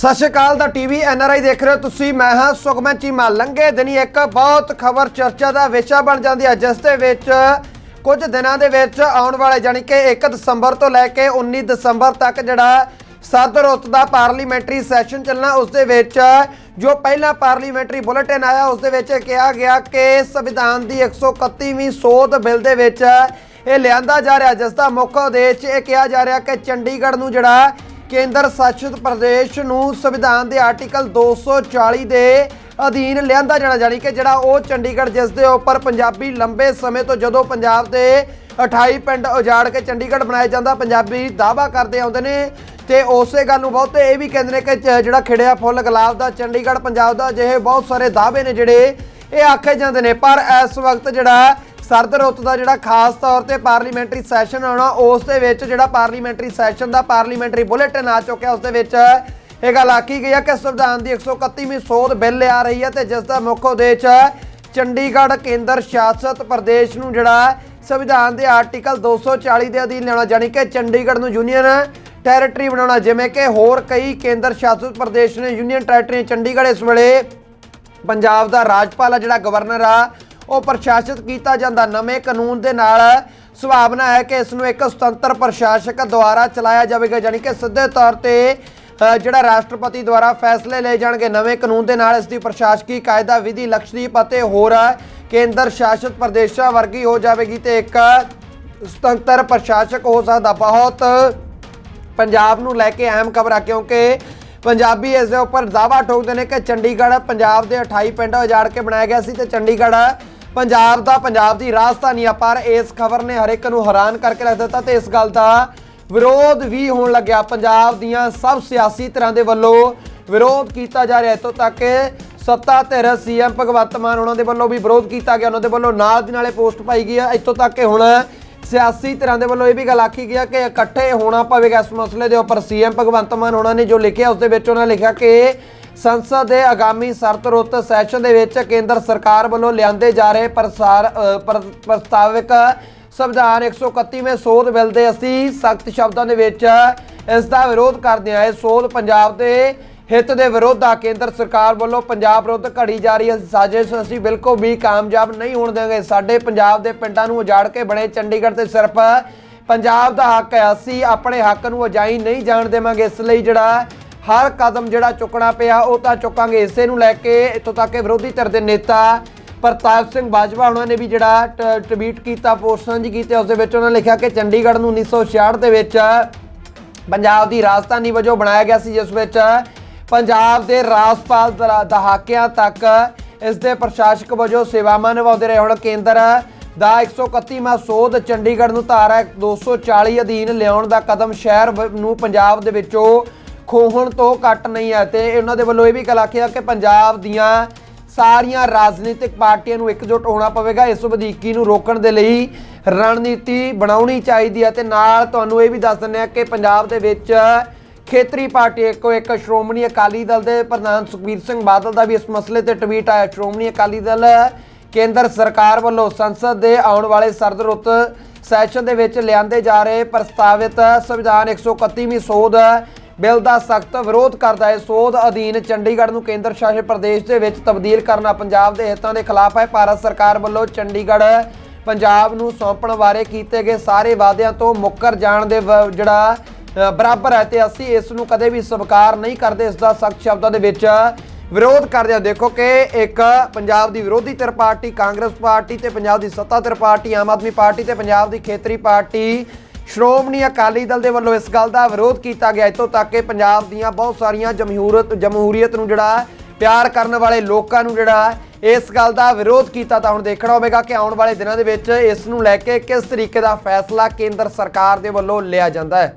ਸਤਿ ਸ਼੍ਰੀ ਅਕਾਲ, ਦਾ ਟੀਵੀ ਆਈ ਦੇਖ ਰਹੇ ਹੋ ਤੁਸੀਂ। ਮੈਂ ਹਾਂ ਸੁਖਮਨ ਚੀਮਾ। ਲੰਘੇ ਦਿਨੀ ਇੱਕ ਬਹੁਤ ਖਬਰ ਚਰਚਾ ਦਾ ਵਿਸ਼ਾ ਬਣ ਜਾਂਦੀ ਹੈ, ਜਿਸ ਦੇ ਵਿੱਚ ਕੁਝ ਦਿਨਾਂ ਦੇ ਵਿੱਚ ਆਉਣ ਵਾਲੇ ਜਾਣੀ ਕਿ 1 ਦਸੰਬਰ ਤੋਂ ਲੈ ਕੇ 19 ਦਸੰਬਰ ਤੱਕ ਜਿਹੜਾ ਸਰਦ ਰੁੱਤ ਦਾ ਪਾਰਲੀਮੈਂਟਰੀ ਸੈਸ਼ਨ ਚੱਲਣਾ, ਉਸ ਦੇ ਵਿੱਚ ਜੋ ਪਹਿਲਾ ਪਾਰਲੀਮੈਂਟਰੀ ਬੁਲੇਟਿਨ ਆਇਆ, ਉਸ ਦੇ ਵਿੱਚ ਕਿਹਾ ਗਿਆ ਕਿ ਸੰਵਿਧਾਨ ਦੀ 131ਵੀਂ ਸੋਧ ਬਿੱਲ ਦੇ ਵਿੱਚ ਇਹ ਲਿਆਂਦਾ ਜਾ ਰਿਹਾ, ਜਿਸ ਦਾ ਮੁੱਖ ਉਦੇਸ਼ ਇਹ ਕਿਹਾ ਜਾ ਰਿਹਾ ਕਿ ਚੰਡੀਗੜ੍ਹ ਨੂੰ ਜਿਹੜਾ ਕੇਂਦਰ ਸ਼ਾਸਿਤ ਪ੍ਰਦੇਸ਼ ਨੂੰ ਸੰਵਿਧਾਨ ਦੇ ਆਰਟੀਕਲ 240 ਦੇ ਅਧੀਨ ਲਿਆਂਦਾ ਜਾਣਾ, ਜਾਣੀ ਕਿ ਜਿਹੜਾ ਉਹ ਚੰਡੀਗੜ੍ਹ ਜਿਸ ਦੇ ਉੱਪਰ ਪੰਜਾਬੀ ਲੰਬੇ ਸਮੇਂ ਤੋਂ ਜਦੋਂ ਪੰਜਾਬ ਦੇ 28 ਪਿੰਡ ਉਜਾੜ ਕੇ ਚੰਡੀਗੜ੍ਹ ਬਣਾਇਆ ਜਾਂਦਾ, ਪੰਜਾਬੀ ਦਾਵਾ ਕਰਦੇ ਆਉਂਦੇ ਨੇ ਤੇ ਉਸੇ ਗੱਲ ਨੂੰ ਬਹੁਤੇ ਇਹ ਵੀ ਕਹਿੰਦੇ ਨੇ ਕਿ ਚ- ਜਿਹੜਾ ਖਿੜਿਆ ਫੁੱਲ ਗੁਲਾਬ ਦਾ, ਚੰਡੀਗੜ੍ਹ ਪੰਜਾਬ ਦਾ ਅਜਿਹੇ ਬਹੁਤ ਸਾਰੇ ਦਾਅਵੇ ਨੇ ਜਿਹੜੇ ਇਹ ਆਖੇ ਜਾਂਦੇ ਨੇ। ਪਰ ਇਸ ਵਕਤ ਜਿਹੜਾ ਸਰਦ ਰੁੱਤ ਦਾ ਜਿਹੜਾ ਖਾਸ ਤੌਰ ਤੇ ਪਾਰਲੀਮੈਂਟਰੀ ਸੈਸ਼ਨ ਆਉਣਾ, ਉਸ ਦੇ ਵਿੱਚ ਜਿਹੜਾ ਪਾਰਲੀਮੈਂਟਰੀ ਸੈਸ਼ਨ ਦਾ ਪਾਰਲੀਮੈਂਟਰੀ ਬੁਲੇਟਿਨ ਆ ਚੁੱਕਿਆ, ਉਸ ਦੇ ਵਿੱਚ ਇਹ ਗੱਲ ਆਖੀ ਗਈ ਹੈ ਕਿ ਸੰਵਿਧਾਨ ਦੀ 131ਵੀਂ ਸੋਧ ਬਿੱਲ ਆ ਰਹੀ ਹੈ ਤੇ ਜਿਸ ਦਾ ਮੁੱਖ ਉਦੇਸ਼ ਚੰਡੀਗੜ੍ਹ ਕੇਂਦਰ ਸ਼ਾਸਤ ਪ੍ਰਦੇਸ਼ ਨੂੰ ਜਿਹੜਾ ਸੰਵਿਧਾਨ ਦੇ ਆਰਟੀਕਲ 240 ਦੇ ਅਧੀਨ ਲਿਆਉਣਾ ਜਾਣੀ ਕਿ ਚੰਡੀਗੜ੍ਹ ਨੂੰ ਯੂਨੀਅਨ ਟੈਰੀਟਰੀ ਬਣਾਉਣਾ, ਜਿਵੇਂ ਕਿ ਹੋਰ ਕਈ ਕੇਂਦਰ ਸ਼ਾਸਤ ਪ੍ਰਦੇਸ਼ ਨੇ ਯੂਨੀਅਨ ਟੈਰੀਟਰੀ ਚੰਡੀਗੜ੍ਹ ਇਸ ਵੇਲੇ ਪੰਜਾਬ ਦਾ ਰਾਜਪਾਲ ਆ, ਜਿਹੜਾ ਗਵਰਨਰ ਆ ਉਹ ਪ੍ਰਸ਼ਾਸਿਤ ਕੀਤਾ ਜਾਂਦਾ। ਨਵੇਂ ਕਾਨੂੰਨ ਦੇ ਨਾਲ ਸੁਭਾਵਨਾ ਹੈ ਕਿ ਇਸ ਨੂੰ ਇੱਕ ਸੁਤੰਤਰ ਪ੍ਰਸ਼ਾਸਕ ਦੁਆਰਾ ਚਲਾਇਆ ਜਾਵੇਗਾ, ਯਾਨੀ ਕਿ ਸਿੱਧੇ ਤੌਰ ਤੇ ਜਿਹੜਾ ਰਾਸ਼ਟਰਪਤੀ ਦੁਆਰਾ ਫੈਸਲੇ ਲਏ ਜਾਣਗੇ। ਨਵੇਂ ਕਾਨੂੰਨ ਦੇ ਨਾਲ ਇਸ ਦੀ ਪ੍ਰਸ਼ਾਸਕੀ ਕਾਇਦਾ ਵਿਧੀ ਲਕਸ਼ਦੀਪ ਅਤੇ ਹੋਰ ਕੇਂਦਰ ਸ਼ਾਸਿਤ ਪ੍ਰਦੇਸ਼ਾਂ ਵਰਗੀ ਹੋ ਜਾਵੇਗੀ ਤੇ ਇੱਕ ਸੁਤੰਤਰ ਪ੍ਰਸ਼ਾਸਕ ਹੋ ਸਕਦਾ। ਬਹੁਤ ਪੰਜਾਬ ਨੂੰ ਲੈ ਕੇ ਅਹਿਮ ਖਬਰ ਆ, ਕਿਉਂਕਿ ਪੰਜਾਬੀ ਇਸ ਦੇ ਉੱਪਰ ਦਾਵਾ ਠੋਕਦੇ ਨੇ ਕਿ ਚੰਡੀਗੜ੍ਹ ਪੰਜਾਬ ਦੇ 28 ਪਿੰਡ ਉਜਾੜ ਕੇ ਬਣਾਇਆ ਗਿਆ ਸੀ ਤੇ ਚੰਡੀਗੜ੍ਹ ਪੰਜਾਬ ਦਾ, ਪੰਜਾਬ ਦੀ ਰਾਜਧਾਨੀ ਆ, ਪਰ ਇਸ ਖਬਰ ਨੇ ਹਰ ਇੱਕ ਨੂੰ ਹੈਰਾਨ ਕਰਕੇ ਰੱਖ ਦਿੱਤਾ ਤੇ ਇਸ ਗੱਲ ਦਾ ਵਿਰੋਧ ਵੀ ਹੋਣ ਲੱਗਿਆ। ਪੰਜਾਬ ਦੀਆਂ ਸਭ ਸਿਆਸੀ ਧਿਰਾਂ ਦੇ ਵੱਲੋਂ ਵਿਰੋਧ ਕੀਤਾ ਜਾ ਰਿਹਾ। ਇੱਥੋਂ ਤੱਕ ਸੱਤਾ ਧਿਰ ਸੀਐਮ ਭਗਵੰਤ ਮਾਨ, ਉਹਨਾਂ ਦੇ ਵੱਲੋਂ ਵੀ ਵਿਰੋਧ ਕੀਤਾ ਗਿਆ। ਉਹਨਾਂ ਦੇ ਵੱਲੋਂ ਨਾਲ ਦੀ ਨਾਲੇ ਪੋਸਟ ਪਾਈ ਗਈ ਹੈ ਇੱਥੋਂ ਤੱਕ ਕਿ ਹੁਣ ਸਿਆਸੀ ਧਿਰਾਂ ਦੇ ਵੱਲੋਂ ਇਹ ਵੀ ਗੱਲ ਆਖੀ ਗਿਆ ਕਿ ਇਕੱਠੇ ਹੋਣਾ ਪਵੇਗਾ ਇਸ ਮਸਲੇ ਦੇ ਉੱਪਰ। ਸੀਐਮ ਭਗਵੰਤ ਮਾਨ, ਉਹਨਾਂ ਨੇ ਜੋ ਲਿਖਿਆ, ਉਸ ਦੇ ਵਿੱਚ ਉਹਨਾਂ ਲਿਖਿਆ ਕਿ ਸੰਸਦ ਦੇ ਆਗਾਮੀ ਸਰਤ ਰੁੱਤ ਸੈਸ਼ਨ ਦੇ ਵਿੱਚ ਕੇਂਦਰ ਸਰਕਾਰ ਵੱਲੋਂ ਲਿਆਂਦੇ ਜਾ ਰਹੇ ਪ੍ਰਸਾਰ ਅ, ਪ੍ਰਸਤਾਵਿਕ ਸੰਵਿਧਾਨ 131ਵੇਂ ਸੋਧ ਬਿੱਲ ਦੇ ਅਸੀਂ ਸਖਤ ਸ਼ਬਦਾਂ ਦੇ ਵਿੱਚ ਇਸ ਦਾ ਵਿਰੋਧ ਕਰਦੇ ਹਾਂ। ਇਹ ਸੋਧ ਪੰਜਾਬ ਦੇ ਹਿੱਤ ਦੇ ਵਿਰੋਧ ਆ। ਕੇਂਦਰ ਸਰਕਾਰ ਵੱਲੋਂ ਪੰਜਾਬ ਵਿਰੁੱਧ ਘੜੀ ਜਾ ਰਹੀ ਹੈ। ਸਾਜ਼ਿਸ਼ ਅਸੀਂ ਬਿਲਕੁਲ ਵੀ ਕਾਮਯਾਬ ਨਹੀਂ ਹੋਣ ਦੇਵਾਂਗੇ। ਸਾਡੇ ਪੰਜਾਬ ਦੇ ਪਿੰਡਾਂ ਨੂੰ ਉਜਾੜ ਕੇ ਬਣੇ ਚੰਡੀਗੜ੍ਹ ਤੇ ਸਿਰਫ ਪੰਜਾਬ ਦਾ ਹੱਕ ਹੈ। ਅਸੀਂ ਆਪਣੇ ਹੱਕ ਨੂੰ ਅਜਾਈ ਨਹੀਂ ਜਾਣ ਦੇਵਾਂਗੇ। ਇਸ ਲਈ ਜਿਹੜਾ ਹਰ ਕਦਮ ਜਿਹੜਾ ਚੁੱਕਣਾ ਪਿਆ, ਉਹ ਤਾਂ ਚੁੱਕਾਂਗੇ। ਇਸੇ ਨੂੰ ਲੈ ਕੇ ਇੱਥੋਂ ਤੱਕ ਕਿ ਵਿਰੋਧੀ ਧਿਰ ਦੇ ਨੇਤਾ ਪ੍ਰਤਾਪ ਸਿੰਘ ਬਾਜਵਾ, ਉਹਨਾਂ ਨੇ ਵੀ ਜਿਹੜਾ ਟ- ਟਵੀਟ ਕੀਤਾ, ਪੋਸਟ ਸਾਂਝੀ ਕੀਤੀ, ਉਸ ਦੇ ਵਿੱਚ ਉਹਨਾਂ ਲਿਖਿਆ ਕਿ ਚੰਡੀਗੜ੍ਹ ਨੂੰ 1966 ਦੇ ਵਿੱਚ ਪੰਜਾਬ ਦੀ ਰਾਜਧਾਨੀ ਵਜੋਂ ਬਣਾਇਆ ਗਿਆ ਸੀ, ਜਿਸ ਵਿੱਚ ਪੰਜਾਬ ਦੇ ਰਾਜਪਾਲ ਦਹਾਕਿਆਂ ਤੱਕ ਇਸ ਦੇ ਪ੍ਰਸ਼ਾਸਕ ਵਜੋਂ ਸੇਵਾਵਾਂ ਨਿਭਾਉਂਦੇ ਰਹੇ। ਹੁਣ ਕੇਂਦਰ ਦਾ 131ਵਾਂ ਸੋਧ ਚੰਡੀਗੜ੍ਹ ਨੂੰ ਧਾਰਾ 240 ਅਧੀਨ ਲਿਆਉਣ ਦਾ ਕਦਮ ਸ਼ਹਿਰ ਵ- ਨੂੰ ਪੰਜਾਬ ਦੇ ਵਿੱਚੋਂ ਖੋਹਣ ਤੋਂ ਘੱਟ ਨਹੀਂ ਹੈ ਤੇ ਉਹਨਾਂ ਦੇ ਵੱਲੋਂ ਇਹ ਵੀ ਗੱਲ ਆਖਿਆ ਕਿ ਪੰਜਾਬ ਦੀਆਂ ਸਾਰੀਆਂ ਰਾਜਨੀਤਿਕ ਪਾਰਟੀਆਂ ਨੂੰ ਇਕਜੁੱਟ ਹੋਣਾ ਪਵੇਗਾ। ਇਸ ਵਧੀਕੀ ਨੂੰ ਰੋਕਣ ਦੇ ਲਈ ਰਣਨੀਤੀ ਬਣਾਉਣੀ ਚਾਹੀਦੀ ਹੈ ਤੇ ਨਾਲ ਤੁਹਾਨੂੰ ਇਹ ਵੀ ਦੱਸ ਦਿੰਦੇ ਆ ਕਿ ਪੰਜਾਬ ਦੇ ਵਿੱਚ ਖੇਤਰੀ ਪਾਰਟੀ ਇੱਕੋ ਇੱਕ ਸ਼੍ਰੋਮਣੀ ਅਕਾਲੀ ਦਲ ਦੇ ਪ੍ਰਧਾਨ ਸੁਖਬੀਰ ਸਿੰਘ ਬਾਦਲ ਦਾ ਵੀ ਇਸ ਮਸਲੇ ਤੇ ਟਵੀਟ ਆਇਆ। ਸ਼੍ਰੋਮਣੀ ਅਕਾਲੀ ਦਲ ਕੇਂਦਰ ਸਰਕਾਰ ਵੱਲੋਂ ਸੰਸਦ ਦੇ ਆਉਣ ਵਾਲੇ ਸਰਦ ਰੁੱਤ ਸੈਸ਼ਨ ਦੇ ਵਿੱਚ ਲਿਆਂਦੇ ਜਾ ਰਹੇ ਪ੍ਰਸਤਾਵਿਤ ਸੰਵਿਧਾਨ 131ਵੀਂ ਸੋਧ ਬਿੱਲ ਦਾ ਸਖਤ ਵਿਰੋਧ ਕਰਦਾ ਹੈ। ਸੋਧ ਅਧੀਨ ਚੰਡੀਗੜ੍ਹ ਨੂੰ ਕੇਂਦਰ ਸ਼ਾਸਿਤ ਪ੍ਰਦੇਸ਼ ਦੇ ਵਿੱਚ ਤਬਦੀਲ ਕਰਨਾ ਪੰਜਾਬ ਦੇ ਹਿੱਤਾਂ ਦੇ ਖਿਲਾਫ ਹੈ। ਭਾਰਤ ਸਰਕਾਰ ਵੱਲੋਂ ਚੰਡੀਗੜ੍ਹ ਪੰਜਾਬ ਨੂੰ ਸੌਂਪਣ ਬਾਰੇ ਕੀਤੇ ਗਏ ਸਾਰੇ ਵਾਅਦਿਆਂ ਤੋਂ ਮੁੱਕਰ ਜਾਣ ਦੇ ਵ- ਜਿਹੜਾ ਬਰਾਬਰ ਹੈ ਤੇ ਅਸੀਂ ਇਸ ਨੂੰ ਕਦੇ ਵੀ ਸਵੀਕਾਰ ਨਹੀਂ ਕਰਦੇ। ਇਸ ਦਾ ਸਖਤ ਸ਼ਬਦਾਂ ਦੇ ਵਿੱਚ ਵਿਰੋਧ ਕਰਦੇ ਹਾਂ। ਦੇਖੋ ਕਿ ਇੱਕ ਪੰਜਾਬ ਦੀ ਵਿਰੋਧੀ ਧਿਰ ਪਾਰਟੀ, ਕਾਂਗਰਸ ਪਾਰਟੀ ਤੇ ਪੰਜਾਬ ਦੀ ਸੱਤਾਧਰ ਪਾਰਟੀ, ਆਮ ਆਦਮੀ ਪਾਰਟੀ ਤੇ ਪੰਜਾਬ ਦੀ ਖੇਤਰੀ ਪਾਰਟੀ ਸ਼੍ਰੋਮਣੀ ਅਕਾਲੀ ਦਲ ਦੇ ਵੱਲੋਂ ਇਸ ਗੱਲ ਦਾ ਵਿਰੋਧ ਕੀਤਾ ਗਿਆ। ਇੱਥੋਂ ਤੱਕ ਕਿ ਪੰਜਾਬ ਦੀਆਂ ਬਹੁਤ ਸਾਰੀਆਂ ਜਮਹੂਰਤ ਜਮਹੂਰੀਅਤ ਨੂੰ ਜਿਹੜਾ ਪਿਆਰ ਕਰਨ ਵਾਲੇ ਲੋਕਾਂ ਨੂੰ ਜਿਹੜਾ ਇਸ ਗੱਲ ਦਾ ਵਿਰੋਧ ਕੀਤਾ ਤਾਂ ਹੁਣ ਦੇਖਣਾ ਹੋਵੇਗਾ ਕਿ ਆਉਣ ਵਾਲੇ ਦਿਨਾਂ ਦੇ ਵਿੱਚ ਇਸ ਨੂੰ ਲੈ ਕੇ ਕਿਸ ਤਰੀਕੇ ਦਾ ਫੈਸਲਾ ਕੇਂਦਰ ਸਰਕਾਰ ਦੇ ਵੱਲੋਂ ਲਿਆ ਜਾਂਦਾ ਹੈ।